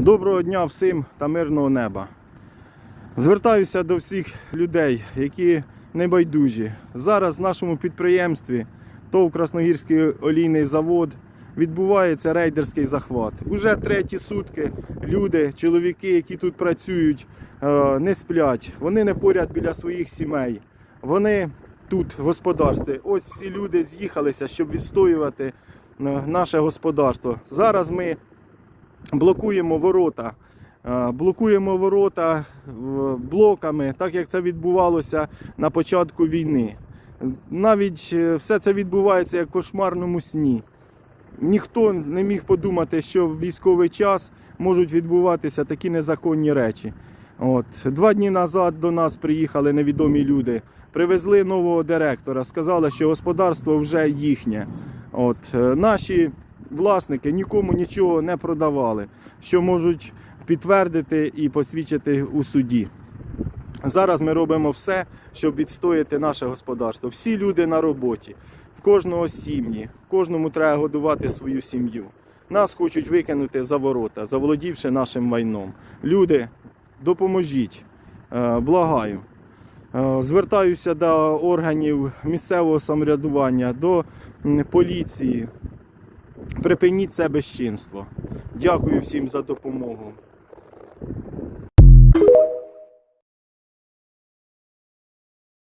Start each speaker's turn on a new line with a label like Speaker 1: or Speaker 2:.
Speaker 1: Доброго дня всім та мирного неба. Звертаюся до всіх людей, які небайдужі. Зараз в нашому підприємстві ТОВ Красногірський олійний завод відбувається рейдерський захват. Уже треті сутки люди, чоловіки, які тут працюють, е, не сплять. Вони не поряд біля своїх сімей. Вони тут в господарстві. Ось всі люди з'їхалися, щоб відстоювати е, наше господарство. Зараз ми блокуємо ворота. Е, Блокуємо ворота е, блоками, так як це відбувалося на початку війни. Навіть е, все це відбувається як в кошмарному сні. Ніхто не міг подумати, що в військовий час можуть відбуватися такі незаконні речі. От. Два дні назад до нас приїхали невідомі люди, привезли нового директора, сказали, що господарство вже їхнє. От. Наші власники нікому нічого не продавали, що можуть підтвердити і посвідчити у суді. Зараз ми робимо все, щоб відстояти наше господарство. Всі люди на роботі, в кожного сім'ї, кожному треба годувати свою сім'ю. Нас хочуть викинути за ворота, заволодівши нашим майном. Люди, допоможіть, Е, благаю. Е, Звертаюся до органів місцевого самоврядування, до поліції. Припиніть це безчинство. Дякую всім за допомогу.